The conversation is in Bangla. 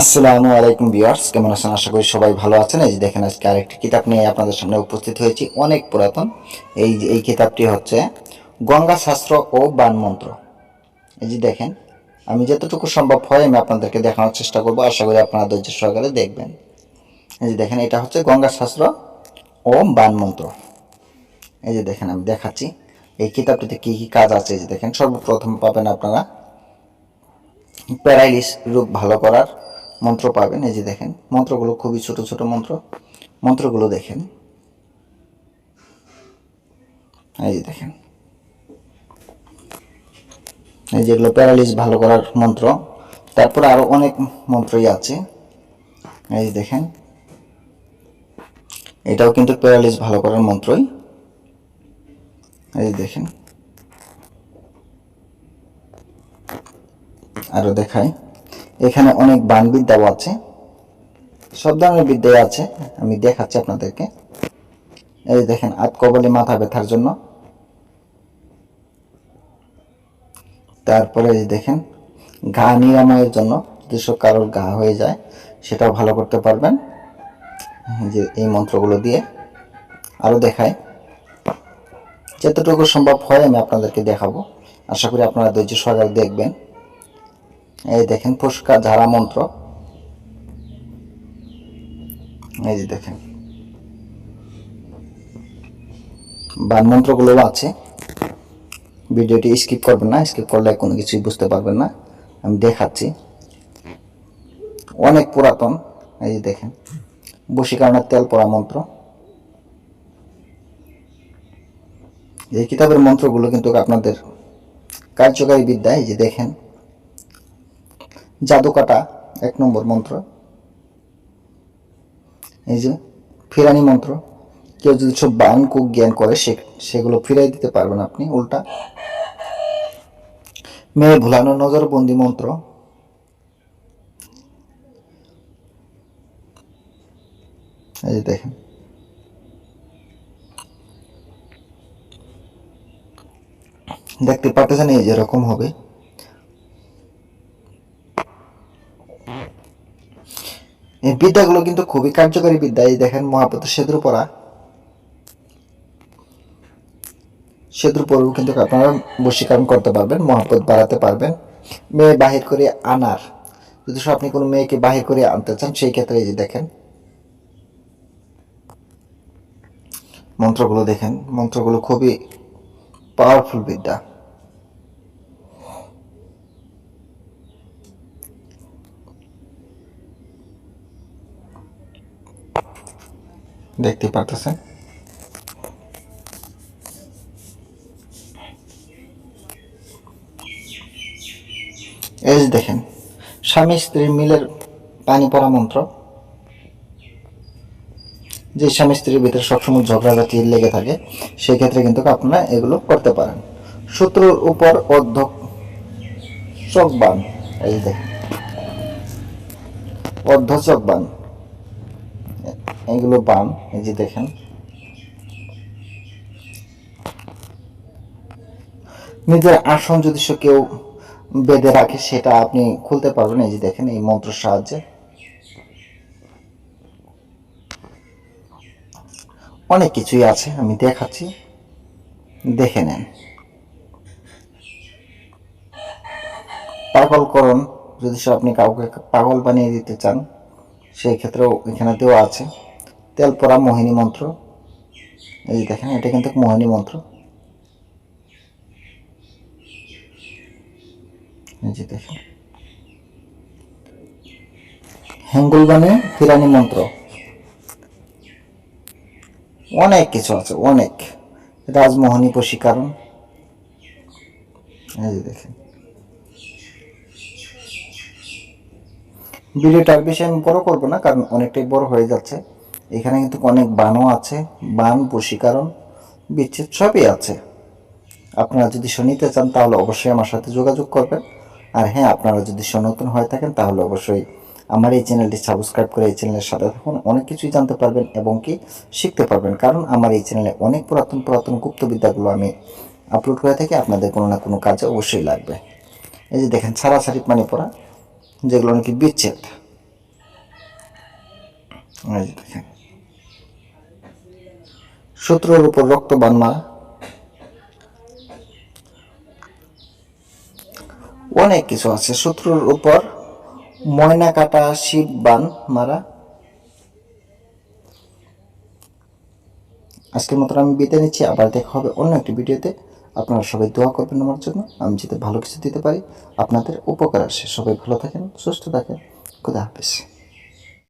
আসসালামু আলাইকুম বিয়ার্স কেমন আছেন? আশা করি সবাই ভালো আছেন। এই যে দেখেন, আজকে আরেকটি কিতাব নিয়ে আপনাদের সামনে উপস্থিত হয়েছি, অনেক পুরাতন। এই যে, এই কিতাবটি হচ্ছে গঙ্গা শাস্ত্র ও বান মন্ত্র। এই যে দেখেন, আমি যতটুকু সম্ভব হয় আমি আপনাদেরকে দেখানোর চেষ্টা করব। আশা করি আপনারা ধৈর্য সহকারে দেখবেন। এই যে দেখেন, এটা হচ্ছে গঙ্গা শাস্ত্র ও বান মন্ত্র। এই যে দেখেন, আমি দেখাচ্ছি, এই কিতাবটিতে কী কী কাজ আছে? এই যে দেখেন, সর্বপ্রথম পাবেন আপনারা প্যারালাইসিস রোগ ভালো করার মন্ত্র পাবেন, এই যে দেখেন, মন্ত্রগুলো খুবই ছোট ছোট মন্ত্র, মন্ত্রগুলো দেখেন। এই যে দেখেন। এই যেগুলো প্যারালিস ভালো করার মন্ত্র। তারপরে আরও অনেক মন্ত্রই আছে। এই দেখেন। এটাও কিন্তু প্যারালিস ভালো করার মন্ত্রই। এই দেখেন। আরও দেখাই। এখানে অনেক বান বিদ্যাও আছে। সব ধরনের বিদ্যাই আছে, আমি দেখাচ্ছি আপনাদেরকে। এই দেখেন, আত কবলে মাথা ব্যথার জন্য। তারপরে দেখেন, ঘা নিরাময়ের জন্য যেসব কারোর ঘা হয়ে যায়, সেটাও ভালো করতে পারবেন। যে এই মন্ত্রগুলো দিয়ে আরও দেখায় যতটুকু সম্ভব হয় আমি আপনাদেরকে দেখাবো। আশা করি আপনারা ধৈর্য সহকারে দেখবেন। এই দেখেন, ফুসকা ঝাড়া মন্ত্র। এই যে দেখেন। বান মন্ত্রগুলো আছে। ভিডিওটি স্কিপ করবেন না, স্কিপ করলে কোনো কিছুই বুঝতে পারবেন না। আমি দেখাচ্ছি। অনেক পুরাতন, এই যে দেখেন। বশীকরণের তেল পড়া মন্ত্র। এই কিতাবের মন্ত্রগুলো কিন্তু আপনাদের কার্যকারী বিদ্যা, এই যে দেখেন। জাদু কাটা এক নম্বর মন্ত্র। এই যে, ফিরানি মন্ত্র। কেউ যদি সব বান জ্ঞান করে, সে সেগুলো ফিরাই দিতে পারবেন আপনি, উল্টা। মেয়ে ভুলানো নজরবন্দি মন্ত্র। এই যে দেখেন। দেখতে পাচ্ছেন এই যেরকম হবে। বিদ্যাগুলো কিন্তু খুবই কার্যকরী বিদ্যা। এই দেখেন মহাপত সেতুর পড়া সেতুর পরেও কিন্তু আপনারা বশীকরণ করতে পারবেন মহাপত বাড়াতে পারবেন। মেয়ে বাহির করে আনার। যদি আপনি কোনো মেয়েকে বাহির করে আনতে চান, সেই ক্ষেত্রে এই যে দেখেন। মন্ত্রগুলো দেখেন। মন্ত্রগুলো খুবই পাওয়ারফুল বিদ্যা। দেখতে পারতেছেন এই দেখেন, স্বামী স্ত্রীর মিলের পানি পড়া মন্ত্র। যে স্বামী স্ত্রীর ভিতরে সবসময় ঝগড়াঝাটি লেগে থাকে সেই ক্ষেত্রে কিন্তু আপনারা এগুলো করতে পারেন। শত্রুর উপর অর্ধ চকবান এই দেখেন, অর্ধ চকবান এগুলো বান এই যে দেখেন। নিজের আসন যদি সে কেউ বেঁধে রাখে, সেটা আপনি খুলতে পারবেন। এই যে দেখেন, এই মন্ত্রের সাহায্যে। অনেক কিছুই আছে, আমি দেখাচ্ছি। দেখে নেন। পাগলকরণ, যদি সে আপনি কাউকে পাগল বানিয়ে দিতে চান, সেই ক্ষেত্রেও এখানে দেওয়া আছে। তেল পড়া মোহিনী মন্ত্র। এই দেখেন, এটা কিন্তু মোহিনী মন্ত্র। যে দেখেন। হেঙ্গুলবানে ফিরানি মন্ত্র। অনেক কিছু আছে, অনেক। রাজমোহনী বশীকরণ এই যে দেখেন। ভিডিওটার বেশি আমি বড় করব না, কারণ অনেকটাই বড় হয়ে যাচ্ছে। এখানে কিন্তু অনেক বানও আছে, বান, বশীকরণ, বিচ্ছেদ সবই আছে। আপনারা যদি শুনিতে চান তাহলে অবশ্যই আমার সাথে যোগাযোগ করবেন। আর হ্যাঁ আপনারা যদি সনাতন হয়ে থাকেন তাহলে অবশ্যই আমার এই চ্যানেলটি সাবস্ক্রাইব করে এই চ্যানেলের সাথে থাকুন। অনেক কিছুই জানতে পারবেন এবং কি শিখতে পারবেন। কারণ আমার এই চ্যানেলে অনেক পুরাতন পুরাতন গুপ্তবিদ্যাগুলো আমি আপলোড করে থাকি। আপনাদের কোনো না কোনো কাজে অবশ্যই লাগবে। এই যে দেখেন সারা সারি পানি পড়া, যেগুলো নাকি বিচ্ছেদ। এই যে দেখেন। শত্রুর উপর রক্ত বান মারা অনেক কিছু আছে। শত্রুর উপর ময়না কাটা শিব বান মারা। আজকের মতন আমি বিদায় নিচ্ছি। আবার দেখা হবে অন্য একটি ভিডিওতে। আপনারা সবাই দোয়া করবেন আমার জন্য। আমি যাতে ভালো কিছু দিতে পারি। আপনাদের উপকার আসে। সবাই ভালো থাকেন, সুস্থ থাকেন। খুদা হাফেজ।